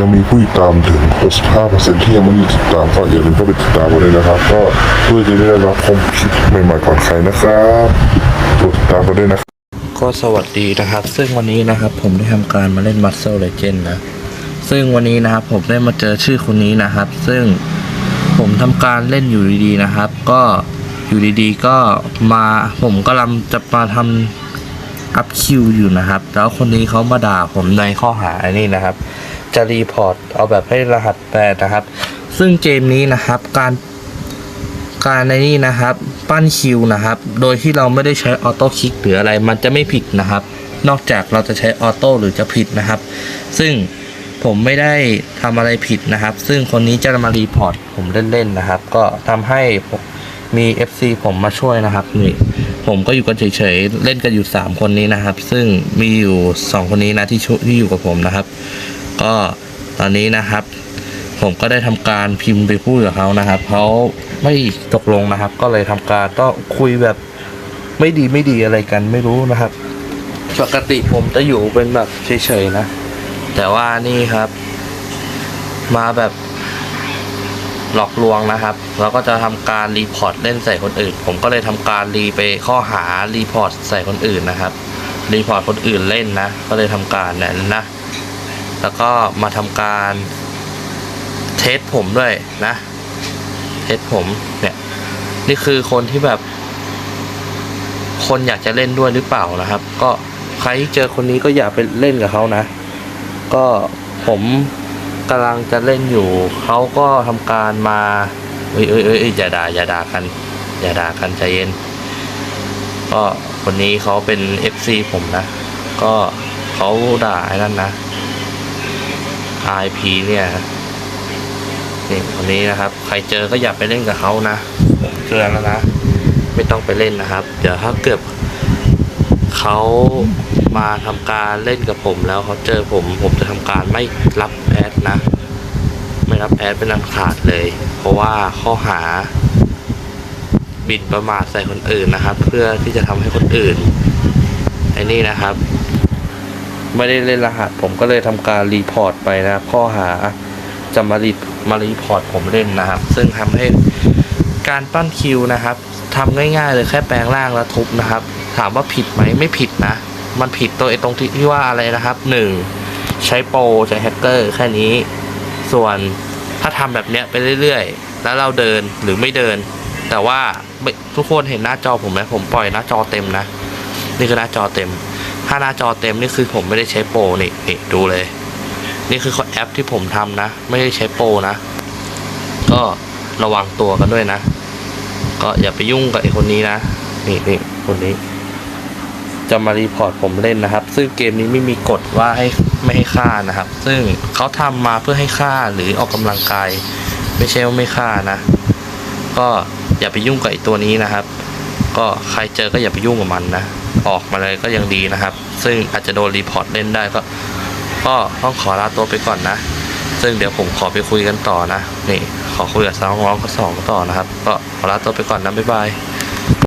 ยังมีผู้ติดตามถึง 65%ที่ยังไม่มีติดตามก็อย่าลืมเข้าไปติดตามกันเลยนะครับ ก็เพื่อจะได้รับชมคลิปใหม่ๆก่อนใครนะครับกดติดตามกันด้วยนะครับก็สวัสดีนะครับ ซึ่งวันนี้นะครับผมได้ทำการมาเล่น Muscle Legend นะ ซึ่งวันนี้นะครับผมได้มาเจอชื่อคนนี้นะครับ ซึ่งผมทำการเล่นอยู่ดีๆนะครับ ก็อยู่ดีๆก็มาผมกำลังจะมาทำอัพคิวอยู่นะครับ แล้วคนนี้เขามาด่าผมในข้อหาอันนี้นะครับ จะรีพอร์ตเอาแบบให้รหัสแปดนะครับ ซึ่งเกมนี้นะครับการการในนี่นะครับ ปั้นคิวนะครับ โดยที่เราไม่ได้ใช้ออโต้คลิกหรืออะไรมันจะไม่ผิดนะครับ นอกจากเราจะใช้ออโต้หรือจะผิดนะครับ ซึ่งผมไม่ได้ทำอะไรผิดนะครับ ซึ่งคนนี้จะมารีพอร์ตผมเล่นๆนะครับ ก็ทำให้มี FC ผมมาช่วยนะครับนี่ผมก็อยู่กันเฉยๆเล่นกันอยู่ 3 คนนี้นะครับ ซึ่งมีอยู่ 2 คนนี้นะที่ที่อยู่กับผมนะครับ ก็ตอนนี้นะครับ ผมก็ได้ทำการพิมพ์ไปพูดกับเขานะครับเขาไม่ตกลงนะครับ ก็เลยทำการก็คุยแบบไม่ดีไม่ดีอะไรกันไม่รู้นะครับ ปกติผมจะอยู่เป็นแบบเฉยๆนะ แต่ว่านี่ครับ มาแบบหลอกลวงนะครับแล้วก็จะทำการรีพอร์ตเล่นใส่คนอื่น ผมก็เลยทำการรีไปข้อหารีพอร์ตใส่คนอื่นนะครับรีพอร์ตคนอื่นเล่นนะ ก็เลยทำการนั้นนะ แล้วก็มาทำการเทสผมด้วยนะเทสผมเนี่ยนี่คือคนที่แบบ คนอยากจะเล่นด้วยหรือเปล่านะครับ ก็ใครที่เจอคนนี้ก็อย่าไปเล่นกับเขานะ ก็ผมกำลังจะเล่นอยู่ เขาก็ทำการมาเอ้ยเอ้ยเอ้ยอยอย่าด่าอย่าด่ากัน อย่าด่ากันใจเย็น ก็คนนี้เขาเป็น FC ผมนะ ก็เขาด่าไอ้นั่นนะ IP เนี่ยนี่คนนี้นะครับ ใครเจอก็อย่าไปเล่นกับเขานะผมเตือนแล้วนะ ไม่ต้องไปเล่นนะครับ เดี๋ยวถ้าเกิดเขามาทำการเล่นกับผมแล้วเขาเจอผมผมจะทำการไม่รับแอดนะ ไม่รับแอดเป็นอันขาดเลย เพราะว่าข้อหา บินประมาทใส่คนอื่นนะครับ เพื่อที่จะทำให้คนอื่นไอ้นี่นะครับ ไม่ได้เล่นรหัส ผมก็เลยทำการรีพอร์ตไปนะข้อหาจะมารีมารีพอร์ตผมเล่นนะครับ ซึ่งทำให้การปั้นคิวนะครับทำง่ายๆเลยแค่แปลงร่างแล้วทุบนะครับ ถามว่าผิดไหมไม่ผิดนะ มันผิดตัวไอ้ตรงที่ที่ว่าอะไรนะครับหนึ่งใช้โปรใช้แฮกเกอร์แค่นี้ ส่วนถ้าทำแบบเนี้ยไปเรื่อยๆ แล้วเราเดินหรือไม่เดิน แต่ว่าทุกคนเห็นหน้าจอผมไหมผมปล่อยหน้าจอเต็มนะ นี่คือหน้าจอเต็มาหน้าจอเต็มนี่คือผมไม่ได้ใช้โปรนี่นี่ดูเลย นี่คือแอปที่ผมทำนะ ไม่ได้ใช้โปรนะ ก็ระวังตัวกันด้วยนะ ก็อย่าไปยุ่งกับไอ้คนนี้นะ นี่นี่คนนี้ จะมารีพอร์ตผมเล่นนะครับ ซึ่งเกมนี้ไม่มีกฎว่าให้ไม่ให้ฆ่านะครับ ซึ่งเขาทำมาเพื่อให้ฆ่าหรือออกกำลังกาย ไม่ใช่ว่าไม่ฆ่านะ ก็อย่าไปยุ่งกับไอ้ตัวนี้นะครับ ก็ใครเจอก็อย่าไปยุ่งกับมันนะ ออกมาเลยก็ยังดีนะครับ ซึ่งอาจจะโดนรีพอร์ตเล่นได้ก็ ก็ต้องขอลาตัวไปก่อนนะ ซึ่งเดี๋ยวผมขอไปคุยกันต่อนะ นี่ ขอคุยกับสาวน้องๆเขาสองต่อนะครับ ก็ขอลาตัวไปก่อนนะบ๊ายบาย